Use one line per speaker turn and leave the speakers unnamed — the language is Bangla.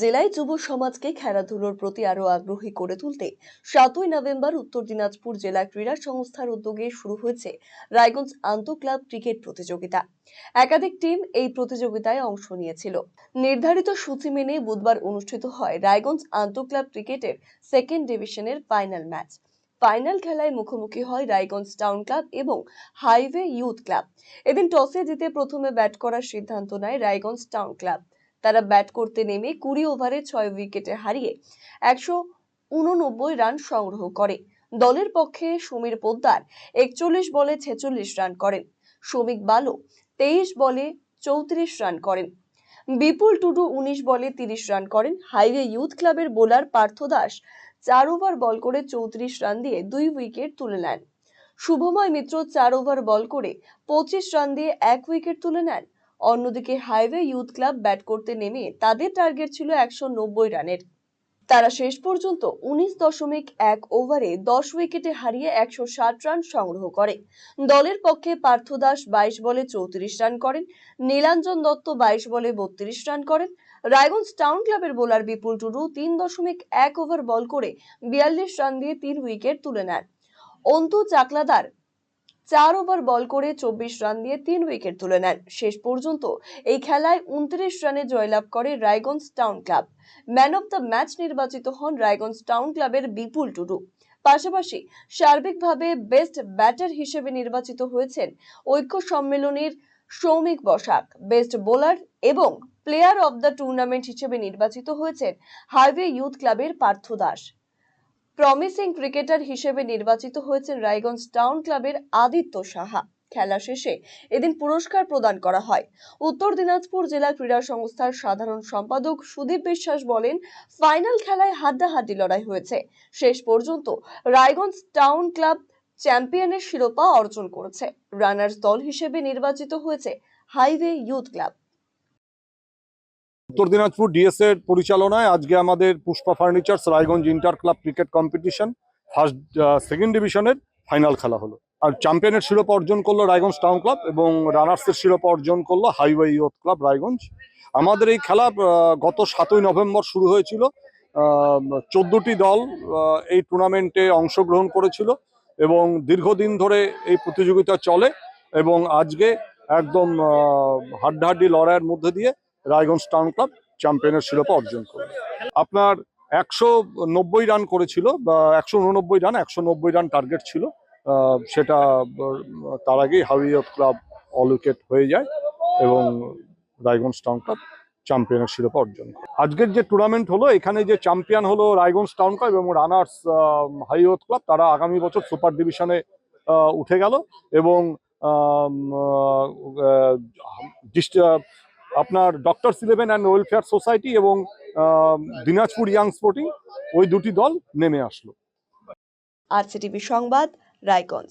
জেলায় যুব সমাজকে খেলাধুলোর প্রতি আরো আগ্রহী করে তুলতে সাতই নভেম্বর উত্তর দিনাজপুর জেলা ক্রীড়া সংস্থার উদ্যোগে শুরু হয়েছে রায়গঞ্জ আন্তঃক্লাব ক্রিকেট প্রতিযোগিতা একাধিক টিম এই প্রতিযোগিতায় অংশ নিয়েছিল নির্ধারিত সূচি মেনে বুধবার অনুষ্ঠিত হয় রায়গঞ্জ আন্তঃক্লাব ক্রিকেটের সেকেন্ড ডিভিশনের ফাইনাল ম্যাচ ফাইনাল খেলায় মুখোমুখি হয় রায়গঞ্জ টাউন ক্লাব এবং হাইওয়ে ইউথ ক্লাব এদিন টসে জিতে প্রথমে ব্যাট করার সিদ্ধান্ত নেয় রায়গঞ্জ টাউন ক্লাব তারা ব্যাট করতে নেমে কুড়ি ওভারে ছয় উইকেটে হারিয়ে একশো উননব্বই রান সংগ্রহ করে দলের পক্ষে সমীর পোদ্দার একচল্লিশ বলে ছেচল্লিশ রান করেন শ্রমিক বালো তেইশ বলে চৌত্রিশ রান করেন বিপুল টুডু উনিশ বলে তিরিশ রান করেন হাইওয়ে ইউথ ক্লাবের বোলার পার্থ দাস চার ওভার বল করে চৌত্রিশ রান দিয়ে দুই উইকেট তুলে নেন শুভময় মিত্র চার ওভার বল করে পঁচিশ রান দিয়ে এক উইকেট তুলে নেন অন্যদিকে হাইওয়ে ইউথ ক্লাব ব্যাট করতে নেমে তাদের টার্গেট ছিল একশো নব্বই রানের তারা শেষ পর্যন্ত উনিশ দশমিক এক ওভারে দশ উইকেটে হারিয়ে একশো ষাট রান সংগ্রহ করে দলের পক্ষে পার্থ দাস বাইশ বলে চৌত্রিশ রান করেন নীলাঞ্জন দত্ত বাইশ বলে বত্রিশ রান করেন রায়গঞ্জ টাউন ক্লাবের বোলার বিপুল টুডু তিন দশমিক এক ওভার বল করে বিয়াল্লিশ রান দিয়ে তিন উইকেট তুলে নেন অন্তু চাকলাদার চার ওভার বল করে চব্বিশ রান দিয়ে তিন উইকেট তুলে নেন শেষ পর্যন্ত এই খেলায় উনত্রিশ রানে জয়লাভ করে Raiganj town club man of the match নির্বাচিত হন রায়গঞ্জ টাউন ক্লাবের বিপুল টুডু পাশাপাশি সার্বিকভাবে বেস্ট ব্যাটার হিসেবে নির্বাচিত হয়েছেন ঐক্য সম্মেলনের সৌমিক বসাক বেস্ট বোলার এবং প্লেয়ার অব দ্য টুর্নামেন্ট হিসেবে নির্বাচিত হয়েছেন হাইওয়ে ইউথ ক্লাবের পার্থ দাস প্রমিসিং ক্রিকেটার হিসেবে নির্বাচিত হয়েছেন রায়গঞ্জ টাউন ক্লাবের আদিত্য সাহা খেলা শেষে এদিন পুরস্কার প্রদান করা হয় উত্তর দিনাজপুর জেলা ক্রীড়া সংস্থার সাধারণ সম্পাদক সুদীপ বিশ্বাস বলেন ফাইনাল খেলায় হাড্ডাহাড্ডি লড়াই হয়েছে শেষ পর্যন্ত রায়গঞ্জ টাউন ক্লাব চ্যাম্পিয়নের শিরোপা অর্জন করেছে রানার্স দল হিসেবে নির্বাচিত হয়েছে হাইওয়ে ইউথ ক্লাব
উত্তর দিনাজপুর ডিএসএর পরিচালনায় আজকে আমাদের Pushpa furniture Raiganj inter club cricket competition first second ডিভিশনের ফাইনাল খেলা হলো আর চ্যাম্পিয়নের শিরোপা অর্জন করলো রায়গঞ্জ টাউন ক্লাব এবং রানার্সের শিরোপা অর্জন করলো হাইওয়ে ইয়থ ক্লাব রায়গঞ্জ আমাদের এই খেলা গত সাতই নভেম্বর শুরু হয়েছিল চোদ্দটি দল এই টুর্নামেন্টে অংশগ্রহণ করেছিল এবং দীর্ঘদিন ধরে এই প্রতিযোগিতা চলে এবং আজকে একদম হাড্ডাহাড্ডি লড়াইয়ের মধ্যে দিয়ে রায়গঞ্জ টাউন ক্লাব চ্যাম্পিয়নের শিরোপা অর্জন করে আপনার একশো নব্বই রান করেছিল বা একশো উননব্বই রান একশো নব্বই রান টার্গেট ছিল সেটা তার আগেই হাউইয়ত ক্লাব অল উইকেট হয়ে যায় এবং রায়গঞ্জ টাউন ক্লাব চ্যাম্পিয়নের শিরোপা অর্জন করে আজকের যে টুর্নামেন্ট হলো এখানে যে চ্যাম্পিয়ন হলো রায়গঞ্জ টাউন ক্লাব এবং রানার্স হাইওত ক্লাব তারা আগামী বছর সুপার ডিভিশনে উঠে গেল এবং ডিস্ট্রিক্ট আপনার doctor eleven and welfare society এবং দিনাজপুর ইয়াং স্পোর্টিং ওই দুটি দল নেমে আসলো
আর সংবাদ রায়গঞ্জ